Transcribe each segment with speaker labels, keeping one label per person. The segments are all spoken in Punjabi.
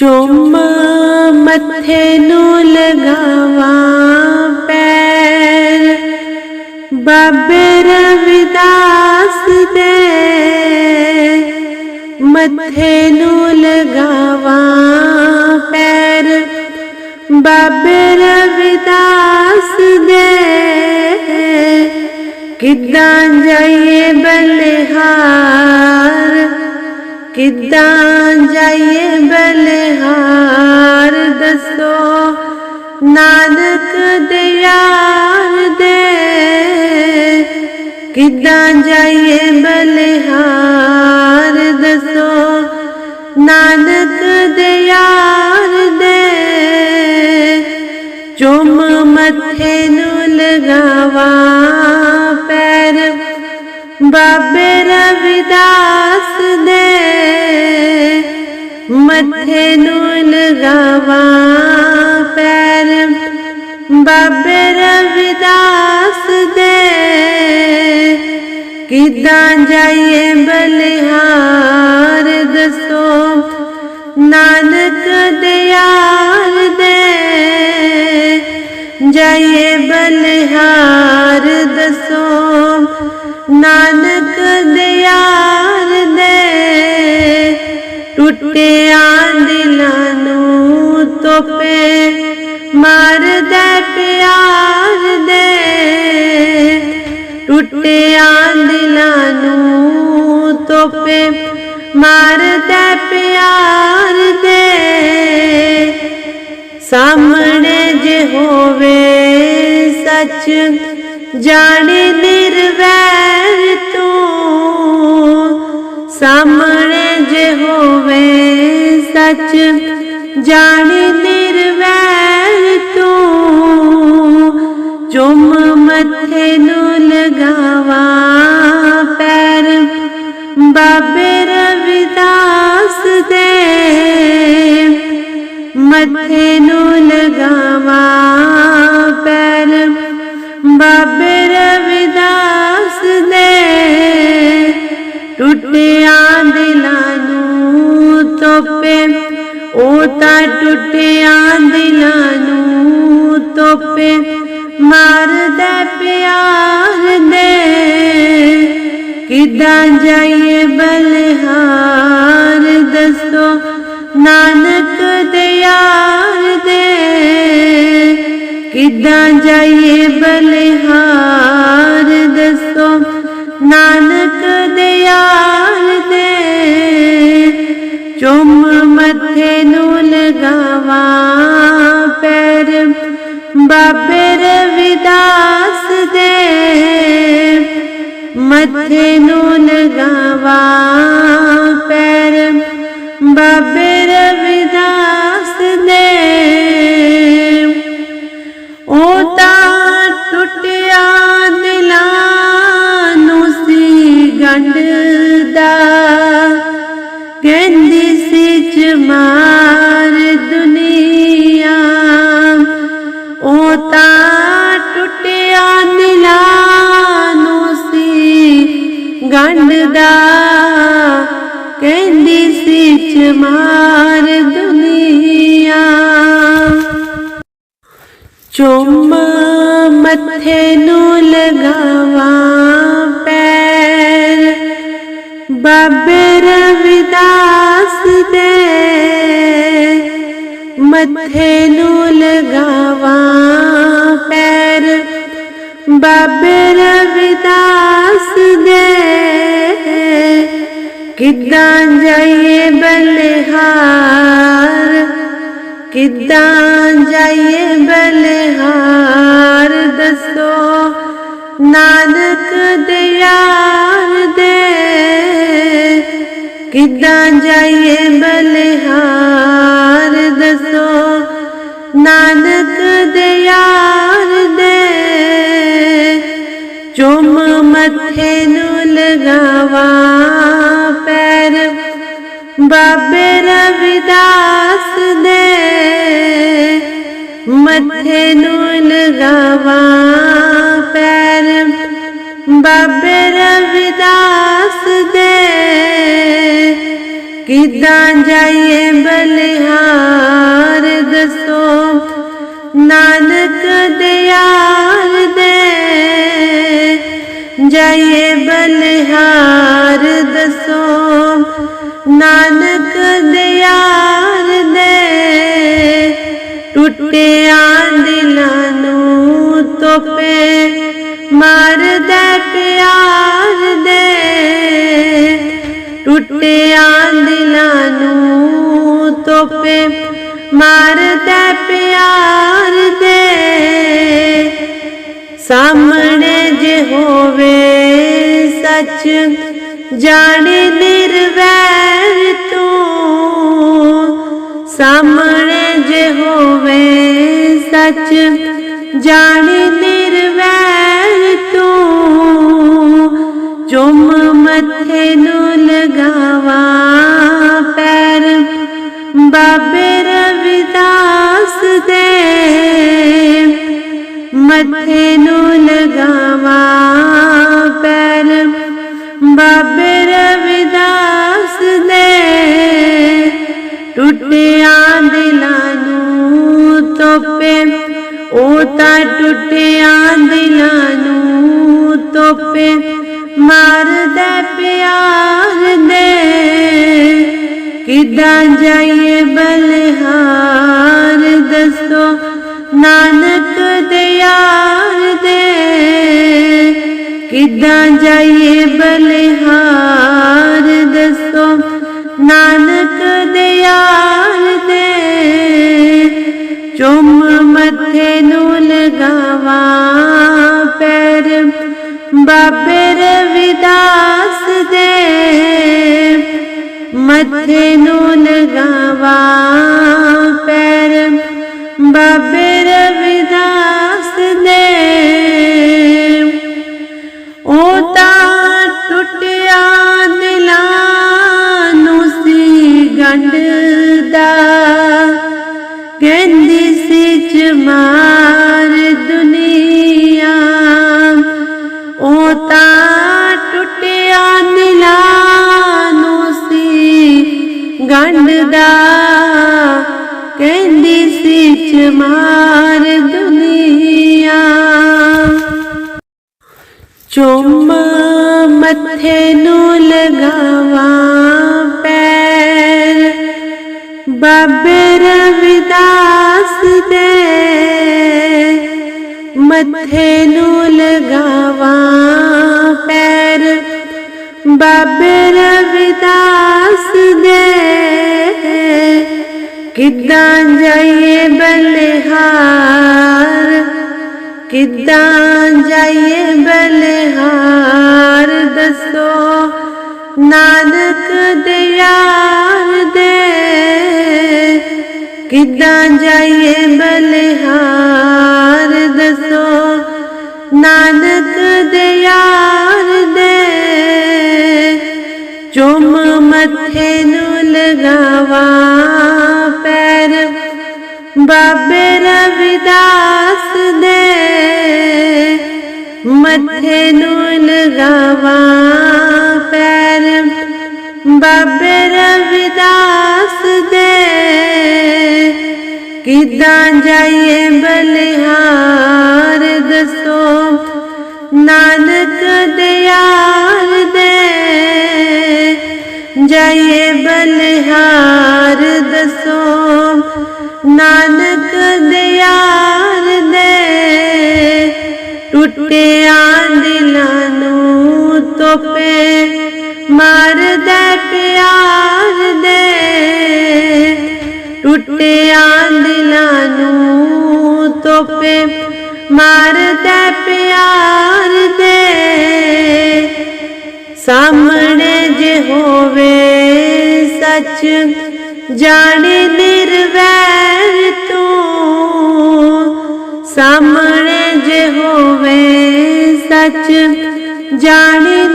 Speaker 1: ਚੁੰਮ ਮੱਥੇ ਨੂੰ ਲਗਾਵਾਂ ਪੈਰ। ਬਾਬੇ ਰਵਿਦਾਸ ਦੇ ਮੱਥੇ ਨੂੰ ਲਗਾਵਾਂ ਪੈਰ। ਬਾਬੇ ਰਵਿਦਾਸ ਦੇ ਕਿੱਦਾਂ ਜਾਈਏ ਬਲਿਹਾਰ? ਕਿੱਦਾਂ ਜਾਈਏ ਬਲਿਹਾਰ ਦੱਸੋ? ਨਾਨਕ ਦਿਆਰ ਦੇ। ਕਿੱਦਾਂ ਜਾਈਏ ਬਲਿਹਾਰ ਦੱਸੋ? ਨਾਨਕ ਦਿਆਰ ਦੇ। ਚੁੰਮ ਮੱਥੇ ਨੂੰ ਲਗਾਵਾਂ। ਬਾਬੇ ਰਵਿਦਾਸ ਦੇ ਮੱਥੇ ਨੂੰ ਲਗਾਵਾਂ ਪੈਰ। ਬਾਬੇ ਰਵਿਦਾਸ ਦੇ ਕਿੱਦਾਂ ਜਾਈਏ ਬਲਿਹਾਰ ਦੱਸੋ। ਨਾਨਕ ਦਿਆਲ ਦੇ ਜਾਈਏ ਬਲਿਹਾਰ ਨਾਨਕ ਦਿਆਲ ਦੇ ਟੁੱਟਿਆ ਦਿਲਾਂ ਨੂੰ ਤੋਪੇ, ਮਾਰਦਾ ਪਿਆਰ ਦੇ ਟੁੱਟਿਆ ਦਿਲਾਂ ਨੂੰ ਤੋਪੇ, ਮਾਰਦਾ ਪਿਆਰ ਦੇ ਸਾਹਮਣੇ ਜੇ ਹੋਵੇ ਸੱਚ, ਜਾਣੇ ਨਿਰਵੈਰ ਸਾਹਮਣੇ ਜੇ ਹੋਵੇ ਸੱਚ, ਜਾਣੇ ਨਿਰਵੈਰ ਤੂੰ। ਚੁੰਮ ਮੱਥੇ ਨੂੰ ਲਗਾਵਾਂ ਪੈਰ, ਬਾਬੇ ਰਵਿਦਾਸ ਦੇ। ਮੱਥੇ ਨੂੰ ਲਗਾਵਾਂ ਤੋਪੇ, ਉਹ ਤਾਂ ਟੁੱਟਿਆ ਦਿਲਾਂ ਨੂੰ ਤੋਪੇ, ਮਾਰਦਾ ਪਿਆਰ ਦੇ ਕਿੱਦਾਂ ਜਾਈਏ ਬਲਿਹਾਰ, ਦੱਸੋ ਨਾਨਕ ਦੇ ਯਾਰ ਦੇ। ਕਿੱਦਾਂ ਜਾਈਏ ਬਲਿਹਾਰ ਬਾਬੇ ਰਵਿਦਾਸ ਦੇ ਉਹ ਤਾਂ ਟੁੱਟਿਆ ਦਿਲਾਂ ਨੂੰ ਸੀ ਗੰਢਦਾ। ਕਹਿੰਦੀ ਸੀ ਚਮਾਰ ਦੁਨੀਆ। ਉਹ ਤਾਂ ਟੁੱਟਿਆ ਦਿਲਾਂ ਨੂੰ ਸੀ ਗੰਢਦਾ। ਸੀ ਦੁਨੀਆ। ਚੁੰਮ ਮੱਥੇ ਨੂੰ ਲਗਾਵਾਂ ਪੈਰ। ਬਾਬੇ ਰਵਿਦਾਸ ਦੇ ਮੱਥੇ ਨੂੰ ਲਗਾਵਾਂ ਪੈਰ। ਬਾਬੇ ਰਵਿਦਾਸ ਦੇ ਕਿੱਦਾਂ ਜਾਈਏ ਬਲਿਹਾਰ? ਕਿੱਦਾਂ ਜਾਈਏ ਬਲਿਹਾਰ? ਦੱਸੋ ਨਾਨਕ ਦਿਆਰ ਦੇ। ਕਿੱਦਾਂ ਜਾਈਏ ਬਲਿਹਾਰ? ਮੱਥੇ ਨੂੰ ਲਗਾਵਾਂ, ਪੈਰ ਬਾਬੇ ਰਵਿਦਾਸ ਦੇ ਮੱਥੇ ਨੂੰ ਲਗਾਵਾਂ, ਪੈਰ ਬਾਬੇ ਰਵਿਦਾਸ ਦੇ। ਕਿੱਦਾਂ ਜਾਈਏ ਬਲਿਹਾਰ ਮਾਰਦਾ ਪਿਆਰ ਦੇ। ਟੁੱਟਿਆਂ ਦਿਲਾਂ ਨੂੰ ਤੋਪੇ, ਮਾਰਦਾ ਪਿਆਰ ਦੇ। ਸਾਹਮਣੇ ਜੇ ਹੋਵੇ ਸੱਚ, ਜਾਣੇ ਨਿਰਵੈਰ ਤੂੰ। ਸਾਹਮਣੇ ਜੇ ਹੋਵੇ ਸੱਚ, ਜਾਣੇ ਮੱਥੇ ਨੂੰ ਲਗਾਵਾ ਪੈਰ। ਬਾਬੇ ਰਵਿਦਾਸ ਦੇ ਟੁੱਟਿਆਂ ਦਿਲਾਂ ਨੂੰ ਤੋਪੇ। ਉਹ ਤਾਂ ਟੁੱਟਿਆਂ ਦਿਲਾਂ ਨੂੰ ਤੋਪੇ। ਮਾਰਦਾ ਪਿਆਰ ਦੇ ਕਿਦਾਂ ਜਾਈਏ ਬਲਹਾਰ? ਦੱਸੋ ਨਾਨ ਲਗਾਵਾ ਪੈਰ ਬਾਬੇ ਰਵਿਦਾਸ ਦੇ ਮੱਥੇ ਨੂੰ ਲਗਾਵਾ ਪੈਰ ਬਾਬੇ ਰਵਿਦਾਸ ਦੇ ਉਹ ਤਾਂ ਟੁੱਟਿਆ ਦਿਲਾਂ ਨੂੰ ਸੀ ਕਹਿੰਦੀ ਸੀ, ਚਮਾਰ ਦੁਨੀਆ। ਚੁੰਮ ਮੱਥੇ ਨੂੰ ਲਗਾਵਾ ਪੈਰ। ਬਾਬੇ ਰਵਿਦਾਸ ਦੇ ਮੱਥੇ ਨੂੰ ਲਗਾਵਾ ਪੈਰ। ਬਾਬੇ ਰਵਿਦਾਸ ਦੇ ਕਿੱਦਾਂ ਜਾਈਏ ਬਲਿਹਾਰ? ਕਿੱਦਾਂ ਜਾਈਏ ਬਲਿਹਾਰ? ਦੱਸੋ ਨਾਨਕ ਦਿਆਰ ਦੇ। ਕਿੱਦਾਂ ਜਾਈਏ ਬਲਿਹਾਰ? ਮੱਥੇ ਨੂੰ ਲਗਾਵਾ, ਪੈਰ ਬਾਬੇ ਰਵਿਦਾਸ ਦੇ। ਕਿੱਦਾਂ ਜਾਈਏ ਬਲਿਹਾਰ ਦੱਸੋ, ਨਾਨਕ ਦਿਆਰ ਦੇ। ਜਾਈਏ ਬਲਿਹਾਰ ਦੱਸੋ, ਨਾਨਕ ਦਿਆਰ ਦੇ। ਟੁੱਟੇ ਤੋਪੇ ਮਾਰਦਾ ਪਿਆਰ ਦੇ ਸਾਹਮਣੇ ਜੇ ਹੋਵੇ ਸੱਚ, ਜਾਣੇ ਨਿਰਵੈਰ ਤੂੰ। ਸਾਹਮਣੇ ਜੇ ਹੋਵੇ ਸੱਚ, ਜਾਣੇ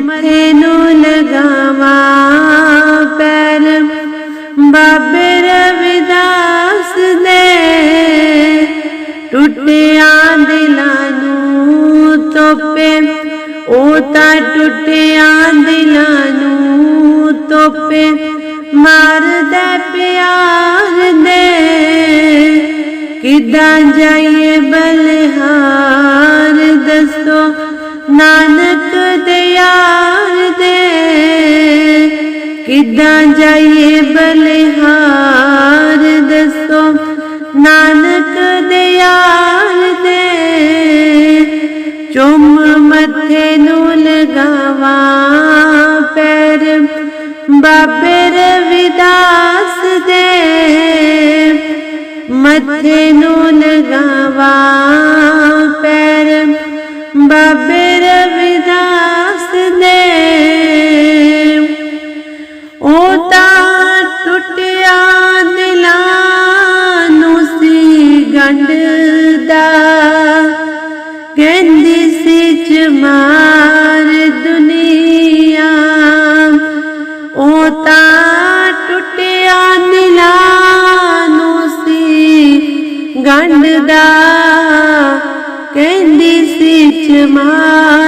Speaker 1: ਮੱਥੇ ਨੂੰ ਲਗਾਵਾ ਪੈਰ। ਬਾਬੇ ਰਵਿਦਾਸ ਦੇ ਟੁੱਟਿਆਂ ਦਿਲਾਂ ਨੂੰ ਤੋਪੇ। ਉਹ ਤਾਂ ਟੁੱਟ ਟੁੱਟਿਆਂ ਦਿਲਾਂ ਨੂੰ ਤੋਪੇ। ਮਾਰਦਾ ਪਿਆਰ ਦੇ ਕਿੱਦਾਂ ਜਾਈਏ ਬਲਹਾਰ ਦੱਸੋ। ਨਾਨਕ ਦੇ ਯਾਰ ਦੇ। ਕਿੱਦਾਂ ਜਾਈਏ ਬਲਿਹਾਰ ਦੱਸੋ, ਨਾਨਕ ਦੇ ਯਾਰ ਦੇ। ਚੁੰਮ ਮੱਥੇ ਨੂੰ ਲਗਾਵਾਂ ਪੈਰ, ਬਾਬੇ ਰਵਿਦਾਸ ਦੇ। ਮੱਥੇ ਨੂੰ ਲਗਾਵਾਂ ਪੈਰ, ਬਾਬੇ ਕਹਿੰਦੀ ਸੀ ਚਮਾਰ ਦੁਨੀਆ ਉਹ ਤਾਂ ਟੁੱਟਿਆ ਦਿਲਾਂ ਨੂੰ ਸੀ ਗੰਢਦਾ। ਕਹਿੰਦੀ ਸੀ ਚਮਾਰ